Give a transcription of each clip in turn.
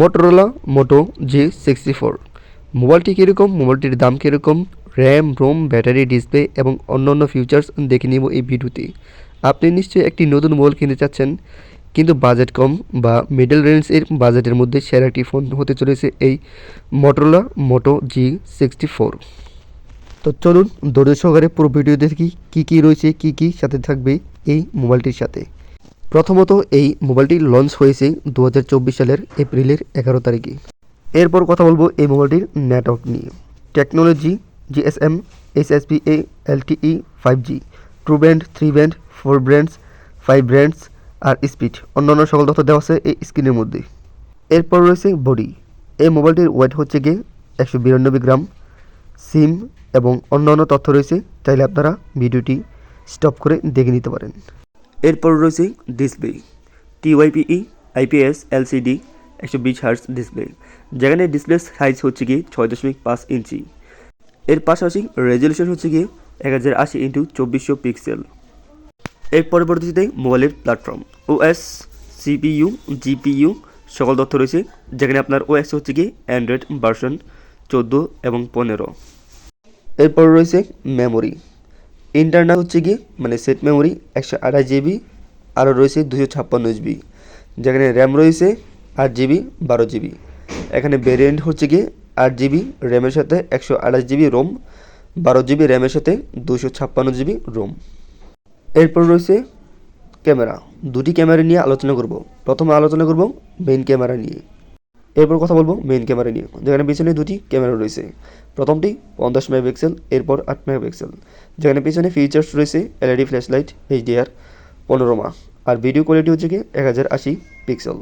Motorola Moto G sixty four মোবাইলটি কীরকম? মোবাইলটির দাম কীরকম? র্যাম রোম ব্যাটারি ডিসপ্লে এবং অন্যান্য ফিচার্স দেখে নিব এই ভিডিওতে। আপনি নিশ্চয়ই একটি নতুন মোবাইল কিনতে চাচ্ছেন, কিন্তু বাজেট কম বা মিডল রেঞ্জের বাজেটের মধ্যে সেরা একটি ফোন হতে চলেছে এই Motorola Moto G sixty four তো চলুন, ধৈর্য সহকারে পুরো ভিডিও দেখি, কী কী রয়েছে, কী কী সাথে থাকবে এই মোবাইলটির সাথে। প্রথমত এই মোবাইলটি লঞ্চ হয়েছে দু হাজার চব্বিশ সালের এপ্রিলের এগারো তারিখে। এরপর কথা বলব এই মোবাইলটির নেটওয়ার্ক নিয়ে। Technology, GSM HSPA, LTE, five G two band three band four brands, five brands আর স্পিড। অন্যান্য সকল তথ্য দেওয়া আছে এই স্ক্রিনের মধ্যে। এরপর রয়েছে বডি। এই মোবাইলটির ওয়েট হচ্ছে গিয়ে একশো বিরানব্বই গ্রাম। সিম এবং অন্যান্য তথ্য রয়েছে, চাইলে আপনারা ভিডিওটি স্টপ করে দেখে নিতে পারেন। এরপর রয়েছে ডিসপ্লে টিওয়াইপিই আইপিএস, এলসিডি, একশো বিশ হার্স ডিসপ্লে। যেখানে ডিসপ্লে সাইজ হচ্ছে গিয়ে ছয় দশমিক পাঁচ ইঞ্চি। এর পাশাপাশি রেজলিউশন হচ্ছে গিয়ে এক হাজার আশি ইন্টু চব্বিশশো পিক্সেল। এর পরবর্তীতে মোবাইলের প্ল্যাটফর্ম, ওএস, সিপিইউ, জিপিইউ সকল তথ্য রয়েছে, যেখানে আপনার ওএস হচ্ছে গিয়ে অ্যান্ড্রয়েড ভার্সন চোদ্দ এবং পনেরো। এরপর রয়েছে মেমোরি ইন্টারনাল হচ্ছে গিয়ে মানে সেট মেমোরি একশো আঠাশ জিবি আরও রয়েছে দুশো ছাপ্পান্ন জিবি যেখানে র্যাম রয়েছে আট জিবি বারো জিবি এখানে ভেরিয়েন্ট হচ্ছে গিয়ে আট জিবি র্যামের সাথে একশো আঠাশ জিবি রোম বারো জিবি র্যামের সাথে দুশো ছাপ্পান্ন জিবি রোম এরপর রয়েছে ক্যামেরা। দুটি ক্যামেরা নিয়ে আলোচনা করব। প্রথমে আলোচনা করব মেইন ক্যামেরা নিয়ে। এরপর কথা বলব মেইন ক্যামেরা নিয়ে। যেখানে পিছনে দুটি ক্যামেরা রয়েছে। প্রথমটি পঞ্চাশ মেগাপিক্সেল এরপর আট মেগাপিক্সেল যেখানে পিছনে ফিচার্স রয়েছে LED flash light HDR panorama আর ভিডিও কোয়ালিটি হচ্ছে কি এক হাজার আশি পিক্সেল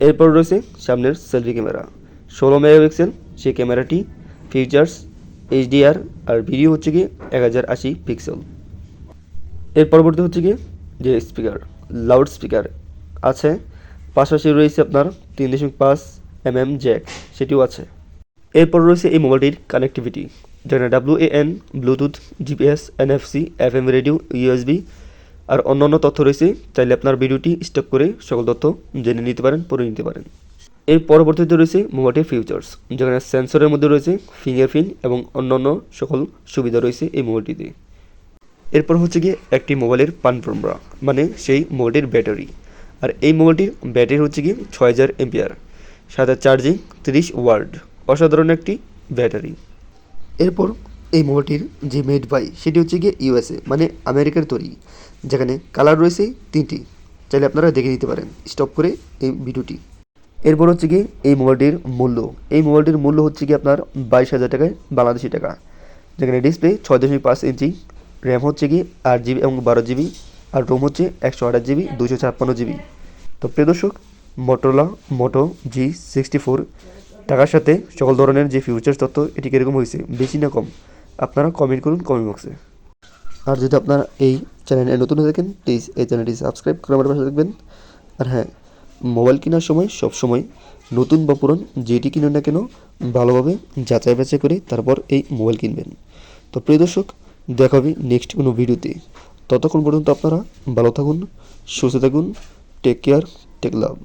এরপর রয়েছে সামনের সেলফি ক্যামেরা ষোলো মেগাপিক্সেল সেই ক্যামেরাটি ফিচার্স এইচডিআর আর ভিডিও হচ্ছে কি এক হাজার আশি পিক্সেল এর পরবর্তী হচ্ছে কি যে স্পিকার লাউড স্পিকার আছে। পাশাপাশি রয়েছে আপনার তিন দশমিক পাঁচ এম এম জ্যাক, সেটিও আছে। এরপর রয়েছে এই মোবাইলটির কানেক্টিভিটি যেখানে W A N bluetooth GPS NFC F M radio USB আর অন্যান্য তথ্য রয়েছে। চাইলে আপনার ভিডিওটি স্টপ করে সকল তথ্য জেনে নিতে পারেন, পড়ে নিতে পারেন। এর পরবর্তীতে রয়েছে মোবাইলটির ফিউচার্স যেখানে সেন্সরের মধ্যে রয়েছে ফিঙ্গারপ্রিন্ট এবং অন্যান্য সকল সুবিধা রয়েছে এই মোবাইলটিতে। এরপর হচ্ছে গিয়ে একটি মোবাইলের পানপ্রমরা মানে সেই মোবাইলটির ব্যাটারি। আর এই মোবাইলটির ব্যাটারি হচ্ছে গিয়ে ছয় হাজার এমপিআর। সাথে চার্জিং তিরিশ ওয়ার্ড। অসাধারণ একটি ব্যাটারি। এরপর এই মোবাইলটির যে মেড বাই সেটি হচ্ছে গিয়ে ইউএসএ মানে আমেরিকার তৈরি, যেখানে কালার রয়েছে তিনটি। চাইলে আপনারা দেখে নিতে পারেন। স্টপ করে এই ভিডিওটি। এরপর হচ্ছে গিয়ে এই মোবাইলটির মূল্য। এই মোবাইলটির মূল্য হচ্ছে গিয়ে আপনার বাইশ হাজার টাকায় বাংলাদেশি টাকা। যেখানে ডিসপ্লে ছয় দশমিক পাঁচ ইঞ্চি র্যাম হচ্ছে কি আট জিবি এবং বারো জিবি আর রোম হচ্ছে একশো আঠাশ জিবি দুশো ছাপ্পান্ন জিবি তো প্রিয় দর্শক মোটোলা মোটো জি সিক্সটি ফোর টাকার সাথে সকল ধরনের যে ফিউচার্স তথ্য, এটি কীরকম হয়েছে, বেশি না কম, আপনারা কমেন্ট করুন কমেন্ট বক্সে আর যদি আপনারা এই চ্যানেলে নতুন হয়ে থাকেন প্লিজ এই চ্যানেলটি সাবস্ক্রাইব করে আমার পাশে থাকবেন। আর হ্যাঁ মোবাইল কেনার সময় সব সময় নতুন বা পুরন যেটি কিনুন না কেন, ভালোভাবে যাচাই বাছাই করে তারপর এই মোবাইল কিনবেন। তো প্রিয় দর্শক, দেখা হবে নেক্সট কোনো ভিডিওতে। ততক্ষণ পর্যন্ত আপনারা ভালো থাকুন, সুস্থ থাকুন টেক কেয়ার টেক লাভ